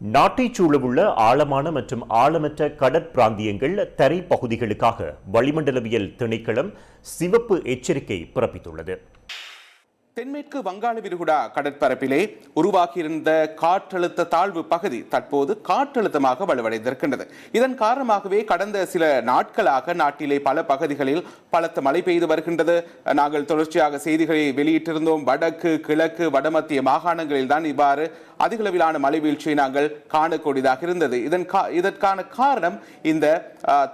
நாட்டைச் சூழவுள்ள ஆழமான மற்றும் ஆழமற்ற கடற்பிராந்தியங்கள் தரை பகுதிகளுக்காக வளிமண்டலவியல் திணைக்களம் சிவப்பு எச்சரிக்கை பிறப்பித்துள்ளது. தென்மேற்கு வங்காள விரிகுடா கடற்பரப்பிலே உருவாகியிருந்த காற்றழுத்த தாழ்வு பகுதி தற்போது காற்றழுத்தமாக வலுவடைந்திருக்கின்றது. இதன் காரணமாகவே கடந்த சில நாட்களாக நாட்டிலே பல பகுதிகளில் பலத்த மழை பெய்து வருகின்றது. நாங்கள் தொடர்ச்சியாக செய்திகளை வெளியிட்டிருந்தோம். வடக்கு கிழக்கு வடமத்திய மாகாணங்களில் தான் இவ்வாறு அதிகளவிலான மழை வீழ்ச்சியை நாங்கள் காணக்கூடியதாக இருந்தது. இதன் கா இதற்கான காரணம் இந்த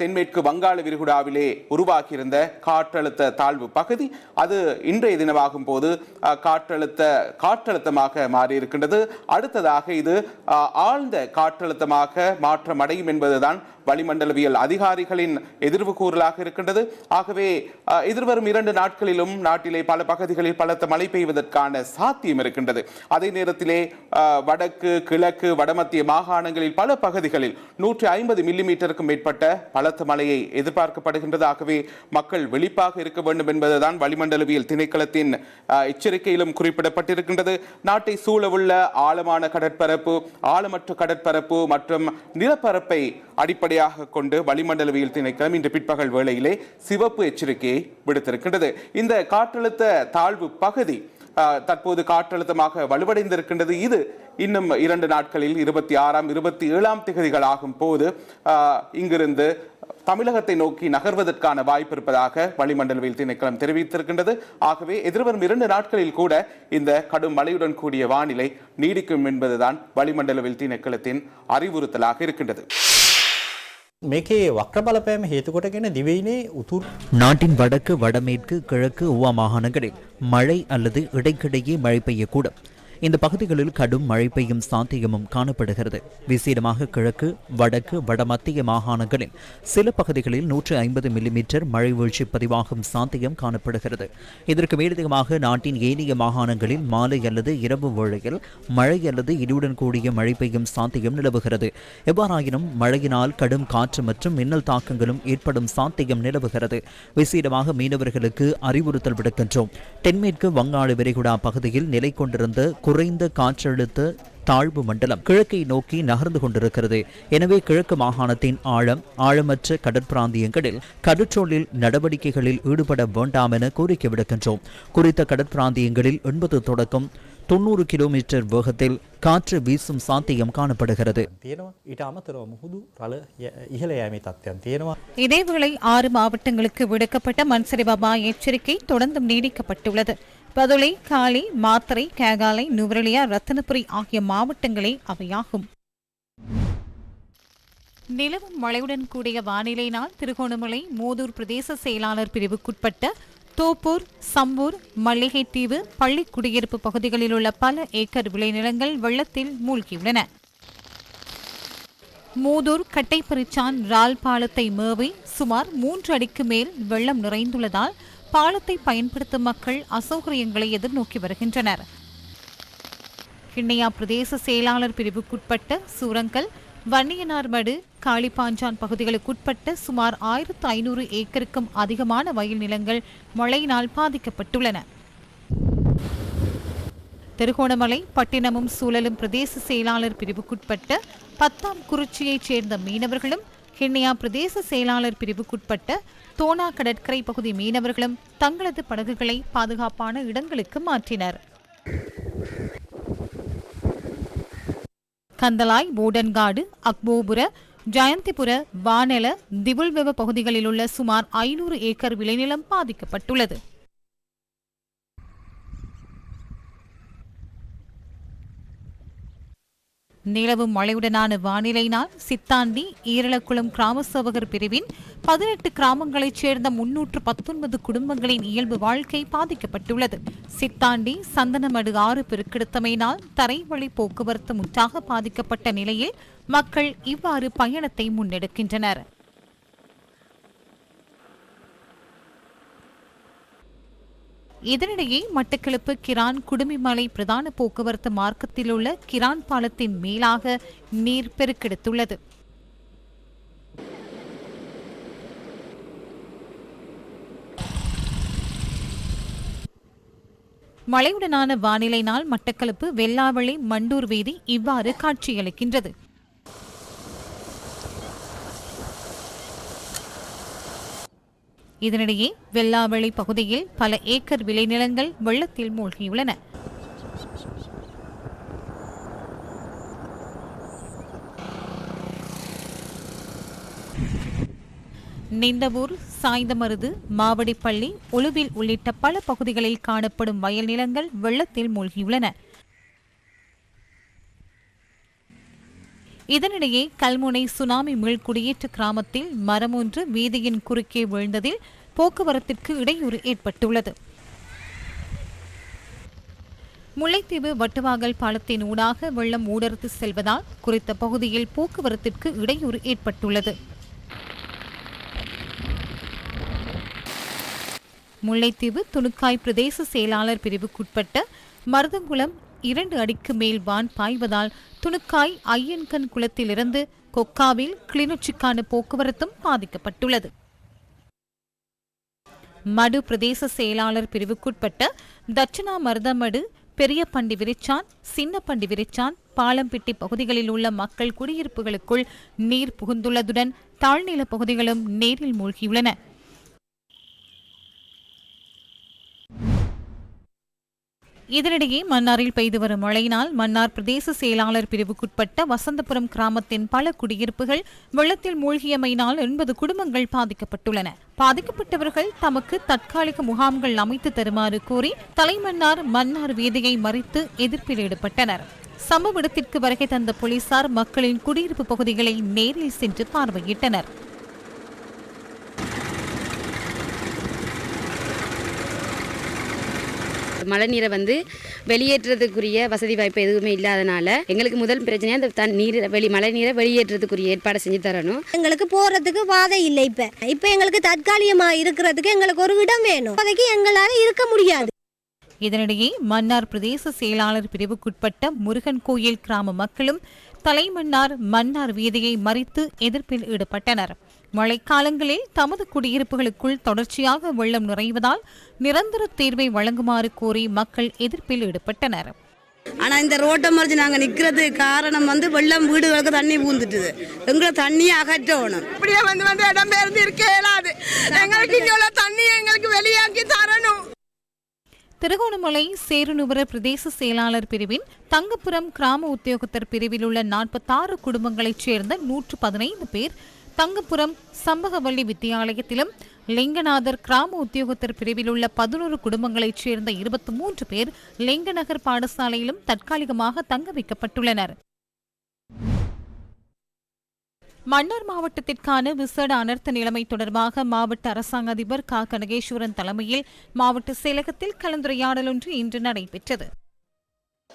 தென்மேற்கு வங்காள விரிகுடாவிலே உருவாகியிருந்த காற்றழுத்த தாழ்வு பகுதி. அது இன்றைய தினமாகும் போது காற்றழுத்த காற்றழுத்தமாக மாறியிருக்கின்றது. அடுத்ததாக இது ஆழ்ந்த காற்றழுத்தமாக மாற்றம் அடையும் என்பதுதான் வளிமண்டலவியல் அதிகாரிகளின் எதிர்வு கூறலாக இருக்கின்றது. ஆகவே எதிர்வரும் இரண்டு நாட்களிலும் நாட்டிலே பல பகுதிகளில் பலத்த மழை பெய்வதற்கான சாத்தியம் இருக்கின்றது. அதே நேரத்திலே வடக்கு கிழக்கு வடமத்திய மாகாணங்களில் பல பகுதிகளில் நூற்றி ஐம்பது மில்லிமீட்டருக்கும் மேற்பட்ட பலத்த மழையை எதிர்பார்க்கப்படுகின்றதாகவே மக்கள் வெளிப்பாக இருக்க வேண்டும் என்பதுதான் வளிமண்டலவியல் திணைக்களத்தின் எச்சரிக்கையிலும் குறிப்பிடப்பட்டிருக்கின்றது. நாட்டை சூழவுள்ள ஆழமான கடற்பரப்பு ஆழமற்ற கடற்பரப்பு மற்றும் நிலப்பரப்பை அடிப்படையாக கொண்டு வளிமண்டலவியல் திணைக்களம் இன்று பிற்பகல் வேளையிலே சிவப்பு எச்சரிக்கையை விடுத்திருக்கின்றது. இந்த காற்றழுத்த தாழ்வு பகுதி தற்போது காற்றழுத்தமாக வலுவடைந்திருக்கின்றது. இது இன்னும் இரண்டு நாட்களில் இருபத்தி ஆறாம் இருபத்தி ஏழாம் திகதிகள் ஆகும் போது ஆஹ், இங்கிருந்து தமிழகத்தை நோக்கி நகர்வதற்கான வாய்ப்பு இருப்பதாக வளிமண்டலவியல் திணைக்களம் தெரிவித்திருக்கின்றது. ஆகவே எதிர்வரும் இரண்டு நாட்களில் கூட இந்த கடும் மழையுடன் கூடிய வானிலை நீடிக்கும் என்பதுதான் வளிமண்டலவியல் திணைக்களத்தின் அறிவுறுத்தலாக இருக்கின்றது. මේකේ වක්‍ර බලපෑම හේතුකොටගෙන දිවයිනේ උතුරු நாட்டின் வடக்கு வடமேற்கு கிழக்கு உவா மாகாணங்களில் மழை அல்லது இடைக்கிடையே மழை பெய்யக்கூடும் இந்த பகுதிகளில் கடும் மழை பெய்யும் சாத்தியமும் காணப்படுகிறது. விசேடமாக கிழக்கு வடக்கு வடமத்திய மாகாணங்களில் சில பகுதிகளில் நூற்று ஐம்பது மில்லிமீட்டர் மழை வீழ்ச்சி பதிவாகும் சாத்தியம் காணப்படுகிறது. இதற்கு மேலதிகமாக நாட்டின் ஏனைய மாகாணங்களில் மாலை அல்லது இரவு வேளையில் மழை அல்லது இடியுடன் கூடிய மழை பெய்யும் சாத்தியம் நிலவுகிறது. எவ்வாறாயினும் மழையினால் கடும் காற்று மற்றும் மின்னல் தாக்கங்களும் ஏற்படும் சாத்தியம் நிலவுகிறது. விசேடமாக மீனவர்களுக்கு அறிவுறுத்தல் விடுக்கின்றோம். தென்மேற்கு வங்காள விரைகுடா பகுதியில் நிலை கொண்டிருந்த குறைந்த காற்றழுத்த தாழ்வு மண்டலம் கிழக்கை நோக்கி நகர்ந்து கொண்டிருக்கிறது. எனவே கிழக்கு மாகாணத்தின் ஆழம் ஆழமற்ற கடற்பிராந்தியங்களில் கடற்றொழில் நடவடிக்கைகளில் ஈடுபட வேண்டாம் என கோரிக்கை விடுக்கின்றோம். குறித்த கடற்பிராந்தியங்களில் எண்பது தொடக்கம் தொண்ணூறு கிலோமீட்டர் வேகத்தில் காற்று வீசும் சாத்தியம் காணப்படுகிறது. இதேவேளை ஆறு மாவட்டங்களுக்கு விடுக்கப்பட்ட மண்சரிவமா எச்சரிக்கை தொடர்ந்தும் நீடிக்கப்பட்டுள்ளது. பதுளை காலி மாத்தரை கேகாலை நுவரெலியா ரத்தனபுரி ஆகிய மாவட்டங்களே அவையாகும். நிலவும் மழையுடன் கூடிய வானிலையினால் திருகோணமலை மூதூர் பிரதேச செயலாளர் பிரிவுக்குட்பட்ட தோப்பூர் சம்பூர் மல்லிகைத்தீவு பள்ளி குடியிருப்பு பகுதிகளில் உள்ள பல ஏக்கர் விளைநிலங்கள் வெள்ளத்தில் மூழ்கியுள்ளன. மூதூர் கட்டைப்பரிச்சான் ரால் பாலத்தை மேவி சுமார் மூன்று அடிக்கு மேல் வெள்ளம் நிறைந்துள்ளதால் பாலத்தை பயன்படுத்தும் மக்கள் அசௌகரியங்களை எதிர்நோக்கி வருகின்றனர். கிண்ணையா பிரதேச செயலாளர் பிரிவுக்குட்பட்ட சூரங்கல் வன்னியனார்மடு காளிப்பாஞ்சான் பகுதிகளுக்குட்பட்ட சுமார் ஆயிரத்து ஐநூறு ஏக்கருக்கும் அதிகமான வயல் நிலங்கள் மழையினால் பாதிக்கப்பட்டுள்ளன. திருகோணமலை பட்டினமும் சூழலும் பிரதேச செயலாளர் பிரிவுக்குட்பட்ட பத்தாம் குறிச்சியைச் சேர்ந்த மீனவர்களும் கிண்ணியா பிரதேச செயலாளர் பிரிவுக்குட்பட்ட தோனா கடற்கரை பகுதி மீனவர்களும் தங்களது படகுகளை பாதுகாப்பான இடங்களுக்கு மாற்றினர். கந்தலாய் போடன்காடு அக்போபுர ஜயந்திபுர வானல திபுல்வெவ பகுதிகளில் உள்ள சுமார் ஐநூறு ஏக்கர் விளைநிலம் பாதிக்கப்பட்டுள்ளது. நிலவும் மழையுடனான வானிலையினால் சித்தாண்டி ஈரலக்குளம் கிராம சேவகர் பிரிவின் பதினெட்டு கிராமங்களைச் சேர்ந்த முன்னூற்று பத்தொன்பது குடும்பங்களின் இயல்பு வாழ்க்கை பாதிக்கப்பட்டுள்ளது. சித்தாண்டி சந்தனமடு ஆறு பெருக்கெடுத்தமையினால் தரைவழி போக்குவரத்து முற்றாக பாதிக்கப்பட்ட நிலையில் மக்கள் இவ்வாறு பயணத்தை முன்னெடுக்கின்றனர். இதனிடையே மட்டக்களப்பு கிரான் குடுமிமலை பிரதான போக்குவரத்து மார்க்கத்தில் உள்ள கிரான் பாலத்தின் மேலாக நீர் பெருக்கெடுத்துள்ளது. மழையுடனான வானிலையினால் மட்டக்களப்பு வெள்ளாவளி மண்டூர் வீதி இவ்வாறு காட்சியளிக்கின்றது. இதனிடையே வெள்ளாவளி பகுதியில் பல ஏக்கர் விளைநிலங்கள் வெள்ளத்தில் மூழ்கியுள்ளன. நிந்தவூர் சாய்ந்தமருது மாவடிப்பள்ளி உளுவில் உள்ளிட்ட பல பகுதிகளில் காணப்படும் வயல் நிலங்கள் வெள்ளத்தில் மூழ்கியுள்ளன. இதனிடையே கல்முனை சுனாமி மீள்குடியேற்ற கிராமத்தில் மரம் ஒன்று வீதியின் குறுக்கே விழுந்ததில் போக்குவரத்திற்கு இடையூறு ஏற்பட்டுள்ளது. முல்லைத்தீவு வட்டுவாகல் பாலத்தின் ஊடாக வெள்ளம் ஊடறுத்து செல்வதால் குறித்த பகுதியில் போக்குவரத்திற்கு இடையூறு ஏற்பட்டுள்ளது. முல்லைத்தீவு துணுக்காய் பிரதேச செயலாளர் பிரிவுக்குட்பட்ட மருதங்குளம் இரண்டு அடிக்கு மேல் வான் பாய்வதால் துணுக்காய் ஐயன்கண் குளத்திலிருந்து கொக்காவில் கிளிநொச்சிக்கான போக்குவரத்தும் பாதிக்கப்பட்டுள்ளது. மடு பிரதேச செயலாளர் பிரிவுக்குட்பட்ட தட்சிணா மருதமடு பெரிய பண்டி விரிச்சான் சின்ன பண்டி விரிச்சான் பாலம்பிட்டி பகுதிகளில் உள்ள மக்கள் குடியிருப்புகளுக்குள் நீர் புகுந்துள்ளதுடன் தாழ்நில பகுதிகளும் நீரில் மூழ்கியுள்ளன. இதனிடையே மன்னாரில் பெய்து வரும் மழையினால் மன்னார் பிரதேச செயலாளர் பிரிவுக்குட்பட்ட வசந்தபுரம் கிராமத்தின் பல குடியிருப்புகள் வெள்ளத்தில் மூழ்கியமையினால் எண்பது குடும்பங்கள் பாதிக்கப்பட்டுள்ளன. பாதிக்கப்பட்டவர்கள் தமக்கு தற்காலிக முகாம்கள் அமைத்து தருமாறு கோரி தலைமன்னார் மன்னார் வீதியை மறித்து எதிர்ப்பில் ஈடுபட்டனர். சம்பவ இடத்திற்கு வருகை தந்த போலீசார் மக்களின் குடியிருப்பு பகுதிகளை நேரில் சென்று பார்வையிட்டனர். மழைநீரை வந்து வெளியேற்றுறதுக்குரிய வசதி வாய்ப்பு எதுவுமே இல்லாதனால எங்களுக்கு முதல் பிரச்சனையாக அந்த தண்ணி நீரை வெளி மழைநீரை வெளியேற்றுறதுக்குரிய ஏற்பாடு செஞ்சு தரணும். எங்களுக்கு போறதுக்கு வாதை இல்லை இப்ப. இப்ப எங்களுக்கு தற்காலிகமா இருக்கிறதுக்கு எங்களுக்கு ஒரு இடம் வேணும். இப்போதைக்கு எங்களால இருக்க முடியாது. இதனிடையே மன்னார் பிரதேச செயலாளர் பிரிவுக்குட்பட்ட முருகன் கோயில் கிராம மக்களும் தலைமன்னார் மன்னார் வீதியை மறித்து எதிர்ப்பில் ஈடுபட்டனர். மழைக்காலங்களில் தமது குடியிருப்புகளுக்குள் தொடர்ச்சியாக வெள்ளம் நிறைவதால் நிரந்தர தீர்வை வழங்குமாறு கோரி மக்கள் எதிர்ப்பில் ஈடுபட்டனர். ஆனா இந்த ரோட்டை மறிச்சு நாங்க நிக்கிறது காரணம் வந்து வெள்ளம் வீடுகளுக்கு தண்ணி பூந்துட்டுது. எங்களை தண்ணியை அகற்றணும். அப்படியே வந்து வந்து இடம் பெயர்ந்து இருக்க இயலாது. எங்களுக்கு இங்க தண்ணி எங்களுக்கு தரணும் திருகோணமலை சேருநுவர பிரதேச செயலாளர் பிரிவின் தங்கப்புரம் கிராம உத்தியோகத்தர் பிரிவில் உள்ள நாற்பத்தாறு குடும்பங்களைச் சேர்ந்த நூற்று பதினைந்து பேர் தங்கப்புரம் சம்பகவள்ளி வித்தியாலயத்திலும் லிங்கநாதர் கிராம உத்தியோகத்தர் பிரிவில் உள்ள பதினோரு குடும்பங்களைச் சேர்ந்த இருபத்தி மூன்று பேர் லிங்கநகர் பாடசாலையிலும் தற்காலிகமாக தங்க வைக்கப்பட்டுள்ளனர். மன்னார் மாவட்டத்திற்கான விசேட அனர்த்த நிலைமை தொடர்பாக மாவட்ட அரசாங்க அதிபர் க. கனகேஸ்வரன் தலைமையில் மாவட்ட செயலகத்தில் கலந்துரையாடல் ஒன்று இன்று நடைபெற்றது.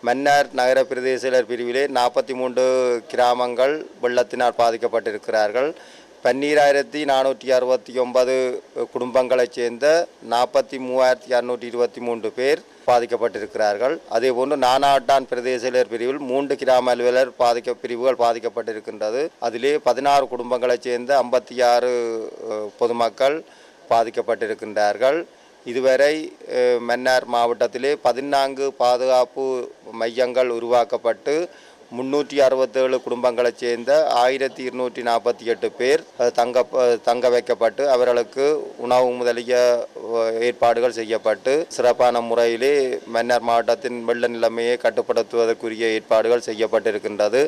மன்னார் நகர பிரதேசர் பிரிவிலே நாற்பத்தி மூன்று கிராமங்கள் வெள்ளத்தினால் பாதிக்கப்பட்டிருக்கிறார்கள். பன்னீராயிரத்தி நானூற்றி அறுபத்தி ஒன்பது குடும்பங்களைச் சேர்ந்த நாற்பத்தி மூவாயிரத்தி இரநூற்றி இருபத்தி மூன்று பேர் பாதிக்கப்பட்டிருக்கிறார்கள். அதேபோன்று நானாட்டான் பிரதேச பிரிவில் மூன்று கிராம அலுவலர் பாதிக்க பிரிவுகள் பாதிக்கப்பட்டிருக்கின்றது. அதிலே பதினாறு குடும்பங்களைச் சேர்ந்த ஐம்பத்தி ஆறு பொதுமக்கள் பாதிக்கப்பட்டிருக்கின்றார்கள். இதுவரை மன்னார் மாவட்டத்திலே பதினான்கு பாதுகாப்பு மையங்கள் உருவாக்கப்பட்டு முன்னூற்றி அறுபத்தேழு குடும்பங்களைச் சேர்ந்த ஆயிரத்தி இருநூற்றி நாற்பத்தி எட்டு பேர் தங்க தங்க வைக்கப்பட்டு அவர்களுக்கு உணவு முதலிய ஏற்பாடுகள் செய்யப்பட்டு சிறப்பான முறையிலே மன்னார் மாவட்டத்தின் வெள்ள நிலைமையை கட்டுப்படுத்துவதற்குரிய ஏற்பாடுகள் செய்யப்பட்டிருக்கின்றது.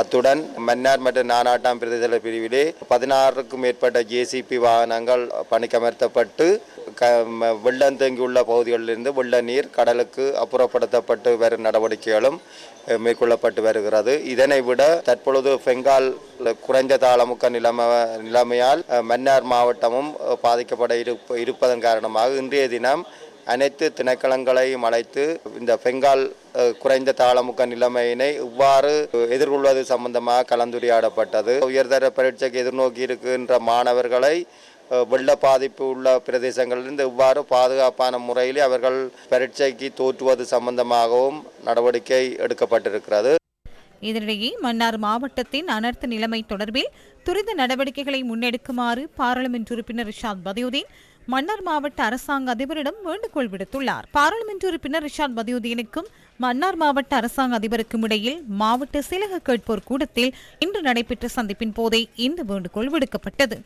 அத்துடன் மன்னார் மற்றும் நானாட்டாம் பிரதேச பிரிவிலே பதினாறுக்கும் மேற்பட்ட ஜேசிபி வாகனங்கள் பணிக்கமர்த்தப்பட்டு க ம- வெள்ளம் தேங்கியுள்ள பகுதிகளிலிருந்து வெள்ள நீர் கடலுக்கு அப்புறப்படுத்தப்பட்டு வரும் நடவடிக்கைகளும் மேற்கொள்ளப்பட்டு வருகிறது. இதனை விட தற்பொழுது பெங்கால் குறைந்த தாளமுக்க நிலைமை நிலைமையால் மன்னார் மாவட்டமும் பாதிக்கப்பட இருப்ப இருப்பதன் காரணமாக இன்றைய தினம் அனைத்து திணைக்களங்களையும் அழைத்து இந்த பெங்கால் குறைந்த தாளமுக்க நிலைமையினை இவ்வாறு எதிர்கொள்வது சம்பந்தமாக கலந்துரையாடப்பட்டது. உயர்தர பரீட்சைக்கு எதிர்நோக்கி இருக்கின்ற மாணவர்களை வெள்ள பாதிப்பு உள்ள பிரதேசங்களிலிருந்து இவ்வாறு பாதுகாப்பான முறையில் அவர்கள் பரீட்சைக்கு தோற்றுவது சம்பந்தமாகவும் நடவடிக்கை எடுக்கப்பட்டிருக்கிறது. இதனிடையே மன்னார் மாவட்டத்தின் அனர்த்த நிலைமை தொடர்பில் துரித நடவடிக்கைகளை முன்னெடுக்குமாறு பாராளுமன்ற உறுப்பினர் ரிஷாத் பதியுதீன் மன்னார் மாவட்ட அரசாங்க அதிபரிடம் வேண்டுகோள் விடுத்துள்ளார். பாராளுமன்ற உறுப்பினர் ரிஷாத் பதியுதீனுக்கும் மன்னார் மாவட்ட அரசாங்க அதிபருக்கும் இடையில் மாவட்ட சிலக கேட்போர் கூடத்தில் இன்று நடைபெற்ற சந்திப்பின் போதே இந்த வேண்டுகோள் விடுக்கப்பட்டது.